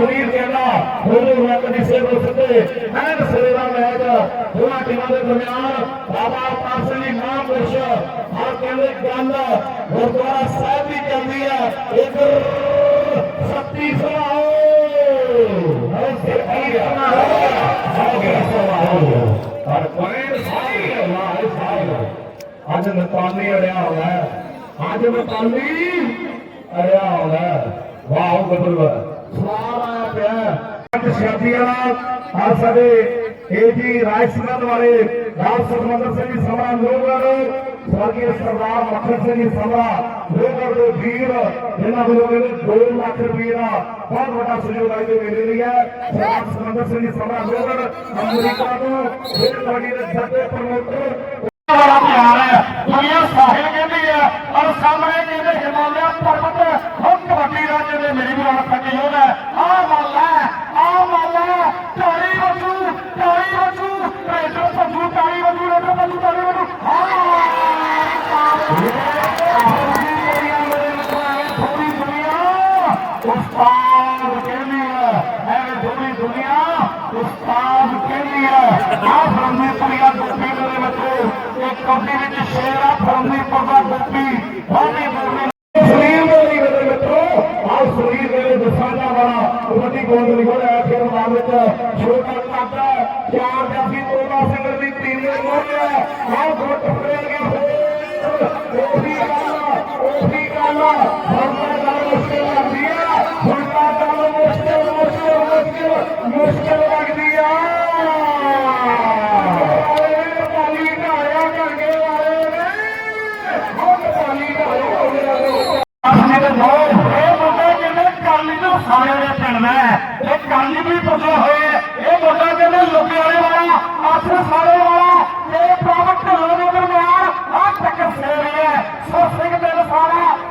ਕੋਈ ਕਹਿੰਦਾ ਹੋਵੇ ਰੱਬ ਦੀ ਸੇਵਾ ਸਤੇ ਐਨ ਸਿਰੇ ਮੈਚ ਦੋਹਾਂ ਟੀਮਾਂ ਦੇ ਦਰਮਿਆਨ ਬਾਬਾ ਅਵਤਾਰ ਸਿੰਘ ਜੀ ਮਹਾਂਪੁਰਸ਼ ਆ ਕਹਿੰਦੇ ਗੱਲ ਗੁਰਦੁਆਰਾ ਸਾਹਿਬ ਦੀ ਚੱਲਦੀ ਹੈ ਇਧਰ ਸੱਤੀ ਸਵਾਓ ਹਰ ਸੇ ਆਈ ਪਰ ਕੋਈ ਸਾਈ ਅੱਲਾਹ ਸਾਈ ਅੱਜ ਨਤਾਨੀ ਅੜਿਆ ਹੋਇਆ ਅੱਜ ਨਤਾਨੀ ਅੜਿਆ ਹੋਇਆ ਵਾਹ ਗੱਬਰ ਸਵਾਲ ਆਇਆ ਪਿਆ। ਅੱਜ ਸ਼ਾਦੀ ਵਾਲਾ ਆ ਸਾਡੇ ਇਹ ਜੀ ਰਾਜਸਥਾਨ ਵਾਲੇ ਰਾਜ ਸੁਖਮੰਦਰ ਸਿੰਘ ਜੀ ਸਮਰਾ ਲੋਗੜ ਸਵਰਗੀ ਸਰਦਾਰ ਮੱਖਣ ਸਿੰਘ ਜੀ ਸਮਰਾ ਲੋਗੜ ਦੇ ਵੀਰ ਇਹਨਾਂ ਵੱਲੋਂ ਕਹਿੰਦੇ 2 ਲੱਖ ਰੁਪਏ ਦਾ ਬਹੁਤ ਵੱਡਾ ਸਹਿਯੋਗ ਆਈ ਦੇ ਮੇਲੇ ਲਈ ਹੈ। ਸਰਦਾਰ ਸੁਖਮੰਦਰ ਸਿੰਘ ਜੀ ਸਮਰਾ ਲੋਗੜ ਅਮਰੀਕਾ ਤੋਂ ਇਹ ਕਬੱਡੀ ਦੇ ਛੱਡੇ ਪ੍ਰਮੋਟਰ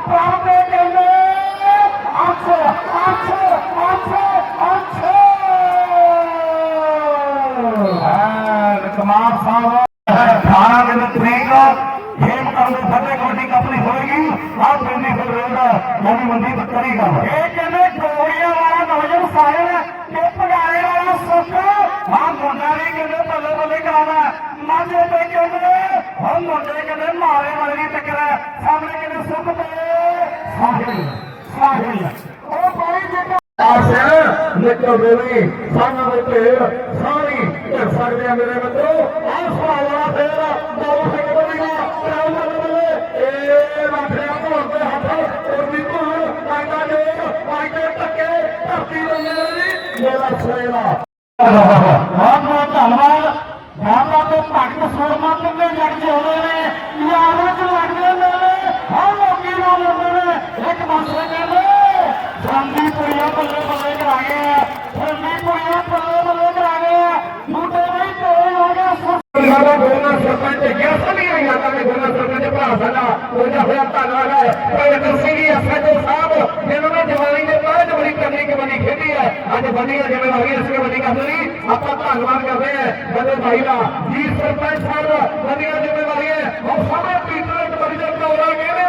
ਸਾਰਾ ਪ੍ਰਾਪਤ ਦੇ ਕਹਿੰਦੇ, ਅੱਛ ਅੱਛ ਅੱਛ ਅੱਛ। ਹਾਂ ਕਮਾਲ ਸਾਹਿਬ 18 ਦਿਨ ਤਰੀਕ ਖੇਮ ਕਰਨ ਦੇ ਫਤਿਹ मित्रों साना मित्र सारी सारे मेरे मित्रों ध्यान पाकिस्तान मात्र में लड़के हो रहे हैं ये आलोचना लड़के ਹੁੰਦੇ ਨੇ ਇੱਕ ਪਾਸੇ ਕਹਿੰਦੇ ਪੁਰੀਆ ਬੱਲੇ ਬੱਲੇ ਕਰਾ ਗਏ ਪੁਰੀਆ ਬੱਲੇ ਬੱਲੇ ਕਰਾ ਗਏ ਆ ਬੂਟੇ ਹੋ ਗਿਆ ਸਾਡਾ ਗੋਨਾ ਸਰਪੰਚ ਗਿਆ ਸਭੀ ਆਇਆ, ਤਾਂ ਗੋਨਾ ਸਰਪੰਚ ਭਰਾ ਸਾਡਾ। ਉਹਦਾ ਹੋਇਆ ਧੰਨਵਾਦ ਹੈ। ਪ੍ਰਗਟ ਸਿੰਘ ਜੀ ਅਸਰਜੋ ਸਾਹਿਬ, ਜਿਨ੍ਹਾਂ ਨੇ ਜਵਾਨੀ ਦੇ ਬਾਅਦ ਬੜੀ ਕਰਨੀ ਕਬੱਡੀ ਖੇਡੀ ਹੈ। ਅੱਜ ਵੱਡੀਆਂ ਜ਼ਿੰਮੇਵਾਰੀਆਂ ਅਸੀਂ ਕਬੱਡੀ ਕਰਦੇ ਲਈ ਆਪਾਂ ਧੰਨਵਾਦ ਕਰਦੇ ਹਾਂ ਬੱਲੇ ਭਾਈ ਦਾ। ਜੀ ਸਰਪੰਚ ਸਾਹਿਬ ਵਧੀਆ ਵੱਡੀਆਂ ਹੈ। ਉਹ ਸਾਹਮਣੇ ਪੀਟਰ ਕਬੱਡੀ ਦਾ ਪ੍ਰੋਗਰਾਮ ਕਹਿੰਦੇ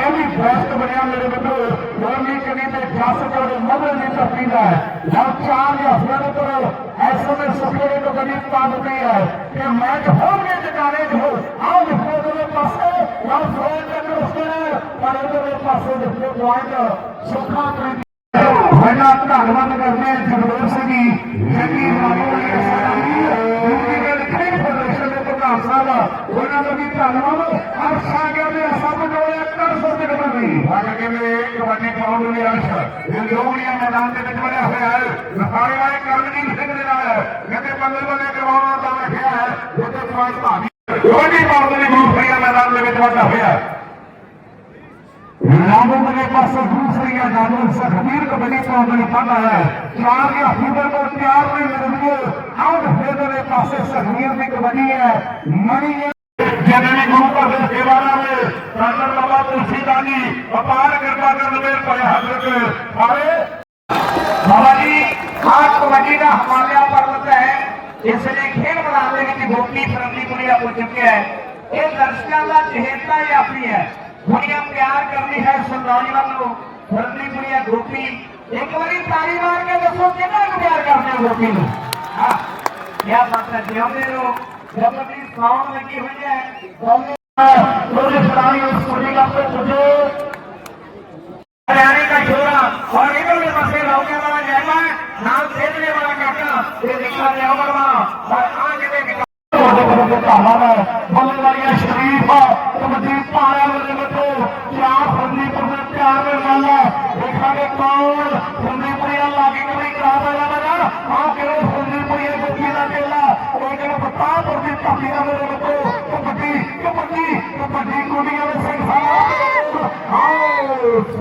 दिया है। जब चार या अफसरों को तो ऐसे में सफेरे को तो गरीब बात नहीं है कि मैं जो होम में ठिकाने जो आज मेरे पास राम सोहन के उसके पर मेरे पास जो पॉइंट सुखा कर भैनाथ का हवन करने ज़रूर से भी यदि उनकी गलती प्रदर्शन को का साला उन्होंने भी पहलवानों और सागर में ਨਹੀਂ ਅੱਜ ਕਿਵੇਂ ਕਬੱਡੀ ਪਾਉਣ ਦੇ ਅਰਥ ਇਹ ਲੋਹੜੀਆਂ ਮੈਦਾਨ ਦੇ ਵਿੱਚ ਬਣਿਆ ਹੋਇਆ ਹੈ। ਨਸਾਰੇ ਵਾਲੇ ਕਰਨਦੀਪ ਸਿੰਘ ਦੇ ਨਾਲ ਕਹਿੰਦੇ ਬੰਦੇ ਬੰਦੇ ਕਰਵਾਉਣਾ ਤਾਂ ਰੱਖਿਆ ਹੈ, ਜਿੱਥੇ ਸਮਾਜ ਭਾਵੀ ਕਬੱਡੀ ਪਾਉਣ ਦੇ ਦੂਸਰੀਆਂ ਮੈਦਾਨ ਦੇ ਵਿੱਚ ਬਣਿਆ ਹੋਇਆ ਨਾਮੋਂ ਦੇ ਪਾਸੇ ਦੂਸਰੀਆਂ ਨਾਮੋਂ ਸਖਬੀਰ ਕਬੱਡੀ ਪਾਉਣ ਦੇ ਪਾਣਾ ਹੈ। ਚਾਰ ਜਾਂ ਫੀਡਰ ਕੋ ਚਾਰ ਨੇ ਮਿਲਣਗੇ ਆਊਟ ਫੇਡਰ ਦੇ ਪਾਸੇ ਸਖਬੀਰ ਦੀ ਕਬੱਡੀ ਹੈ। ਮਣੀ ਜਿਹਨਾਂ ਨੇ ਗੁਰੂ ਘਰ ਦੇ ਸੇਵਾਦਾਰ सेवाना में कर्नल बाबा तुलसीदानी अपार कृपा कर में पड़े हजरत अरे बाबा जी आज कबड्डी का हमारे पर्वत है इसलिए खेल मैदान ਦੇ ਵਿੱਚ ਗੋਪੀ ਫਰੰਦੀ ਕੁੜੀਆ ਹੋ ਚੁੱਕਿਆ ਹੈ ਇਹ ਦਰਸ਼ਕਾਂ ਦਾ ਚਿਹਤਾ ਹੀ ਆਪਣੀ ਹੈ ਕੁੜੀਆਂ ਪਿਆਰ ਕਰਨੀ ਹੈ ਸਰਦਾਰੀ ਵੱਲੋਂ ਫਰੰਦੀ ਕੁੜੀਆ ਗੋਪੀ ਇੱਕ ਵਾਰੀ ਤਾੜੀ ਮਾਰ ਕੇ ਦੱਸੋ ਕਿੰਨਾ ਕੁ ਪਿਆਰ ਕਰਦੇ ਹੋ ਗੋਪੀ ਨੂੰ ਹਾਂ ਕੀ ਬਾਤ ਹੈ ਜਿਉਂਦੇ ਰਹੋ ਜਬ ਆਪਣੀ ਸਾਉਣ ਲੱਗੀ मुझे खिलाड़ी उस कुली का मुझे हरियाणा का छोरा और इधर में बसे रहने वाला जयमा नाम खेलने वाला लागे कभी खराब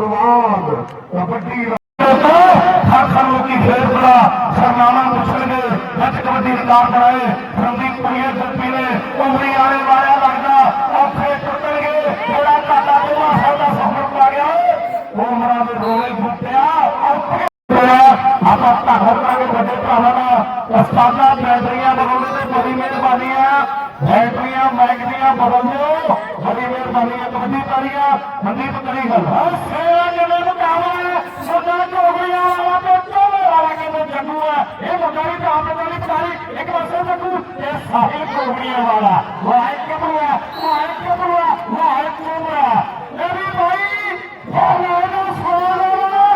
ਸਵਾਦ ਕਬੱਡੀ ਹਰ ਖਰੋ ਫੇਰ ਬੜਾ ਸਰਨਾਮਾ ਪੁੱਛਣਗੇ ਅੱਜ ਕਬੱਡੀ ਰਿਕਾਰਡ ਬਣਾਏ, ਰਣਦੀਪ ਪੁਰੀਏ ਗੋਪੀ ਨੇ ਉਮਰੀ ਬੈਟਰੀਆਂ ਮੈਗ ਦੀਆਂ ਬਦਲ ਬੜੀ ਮਿਹਰਬਾਨੀ ਹੈ ਕਬੱਡੀ ਤਾਰੀਆਂ ਮਨਦੀਪ ਕਰੀ ਗੱਲ। ਹਰ ਸੇਵਾ ਜਿਵੇਂ ਮੁਕਾਬਲਾ ਸਦਾ ਝੋਗੜੀਆਂ ਵਾਲਾ ਚੋਲੇ ਵਾਲਾ ਕਹਿੰਦੇ ਜੱਗੂ ਆ ਇਹ ਮੁਕਾਬਲੇ ਤਾਂ ਆਪ ਵਾਲੀ ਇੱਕ ਪਾਸੇ ਜੱਗੂ ਤੇ ਸਾਹਿਲ ਝੋਗੜੀਆਂ ਵਾਲਾ। ਵਾਹਿ ਕਬੂਆ ਵਾਹਿ ਕਬੂਆ ਵਾਹਿ ਕਬੂਆ ਨਬੀ ਭਾਈ ਉਹ ਨੂੰ ਸੋਹਣਾ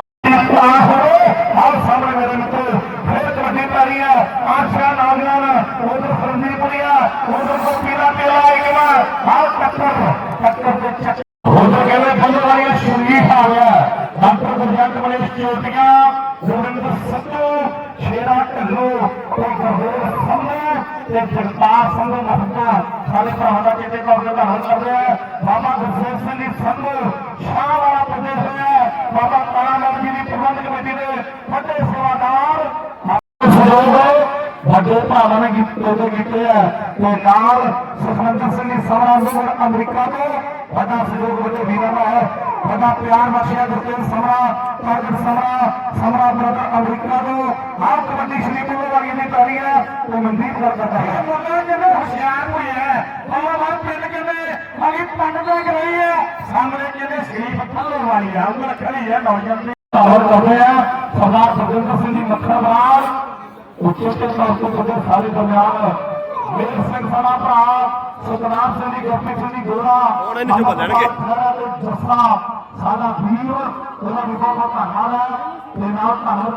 ਆਹ ਸਾਹਮਣੇ ਮੇਰੇ ਮਿੱਤਰ ਫੇਰ ਕਬੱਡੀ ਤਾਰੀਆਂ ਆਸ਼ਾ ਨੌਜਵਾਨ ਉਧਰ ਫਰੰਦੀਪੁਰੀਆ ਉਧਰ ਗੋਪੀ ਦਾ ਮੇਲਾ ਆਏਗਾ ਆਹ ਟੱਕਰ ਟੱਕਰ ਦੇ ਚੱਕਰ ਉਧਰ ਕਹਿੰਦੇ ਬੱਲੇ ਵਾਲੀਆ ਸ਼ਰੀਫ ਆ ਗਿਆ ਡਾਕਟਰ ਗੁਰਜੰਟ ਵਾਲੇ ਗੁਰਿੰਦਰ ਸੱਤੂ ਸ਼ੇਰਾ ਢੱਲੋ ਤੇ ਗੁਰਦੇਵ ਸੰਧੂ ਤੇ ਜਗਤਾਰ ਸੰਧੂ ਮਹਤਾ ਸਾਰੇ ਭਰਾਵਾਂ ਦਾ ਚੇਤੇ ਕਰਦੇ ਧੰਨਵਾਦ ਕਰਦੇ ਆ ਬਾਬਾ ਗੁਰਸੇਵ ਸਿੰਘ ਜੀ ਸੰਧੂ ਸ਼ਾਹ ਵਾਲਾ ਪ੍ਰਦੇਸ਼ ਹੋਇਆ ਬਾਬਾ ਤਾਰਾ ਜੀ ਦੀ ਪ੍ਰਬੰਧਕ ਕਮੇਟੀ ਦੇ ਵੱਡੇ ਸੇਵਾਦਾਰ ਸਹਿਯੋਗ ਵੱਡੇ ਭਰਾਵਾਂ ਨੇ ਕੀਤੇ ਤੇ ਕੀਤੇ ਆ। ਤੇ ਨਾਲ ਸੁਖਮੰਦਰ ਸਿੰਘ ਜੀ ਸਮਰਾ ਨੂੰ ਅਮਰੀਕਾ ਤੋਂ ਵੱਡਾ ਸਹਿਯੋਗ ਵੱਡੇ ਵੀਰਾਂ ਦਾ ਹੈ। ਵੱਡਾ ਪਿਆਰ ਬਖਸ਼ਿਆ ਗੁਰਤੇਜ ਸਮਰਾ ਪ੍ਰਗਟ ਸਮਰਾ ਸਮਰਾ ਬ੍ਰਦਰ ਅਮਰੀਕਾ ਤੋਂ। ਆਹ ਕਬੱਡੀ ਸ਼੍ਰੀ ਗੁਰੂ ਵਾਲੀ ਦੀ ਤਾਰੀ ਹੈ ਤੇ ਮਨਦੀਪ ਕਰ ਕਰਦਾ ਹੈ ਮੁੰਡਾ ਜਿਹਨੇ ਹੁਸ਼ਿਆਰ ਹੋਇਆ ਬਾਬਾ ਬਾਬਾ ਪਿੰਡ ਕਹਿੰਦੇ ਅਗੀ ਪੰਡ ਦਾ ਰਹੀ ਹੈ ਸਾਹਮਣੇ ਕਹਿੰਦੇ ਸ਼ਰੀਫ ਥੱਲੋਂ ਵਾਲੀ ਆ ਉਂਗਲ ਖੜੀ ਹੈ ਨੌਜਵਾਨ ਦੀ। ਧੰਨਵਾਦ ਕਰਦੇ ਆ ਸਰਦਾਰ ਸੁਖਿੰਦਰ ਸਿੰਘ ਜੀ ਮੱਖਣਵਾਲ ਉੱਚੇ ਤੇ ਤੁਹਾਡੇ ਸਾਰੇ ਦਰਮਿਆਨ ਮੇਰ ਸਿੰਘ ਸਾਡਾ ਭਰਾ ਸਤਨਾਮ ਸਿੰਘ ਜੀ ਗੁਰਪ੍ਰੀਤ ਸਿੰਘ ਜੀ ਗੋਰਾ ਹੁਣ ਇਹਨੂੰ ਚੁੱਕ ਲੈਣਗੇ। ਜੱਸਾ ਸਾਡਾ ਵੀਰ ਉਹਨਾਂ ਦੀ ਬਹੁਤ ਬਹੁਤ ਧੰਨਵਾਦ ਹੈ ਤੇ ਨਾਲ ਧੰਨਵਾਦ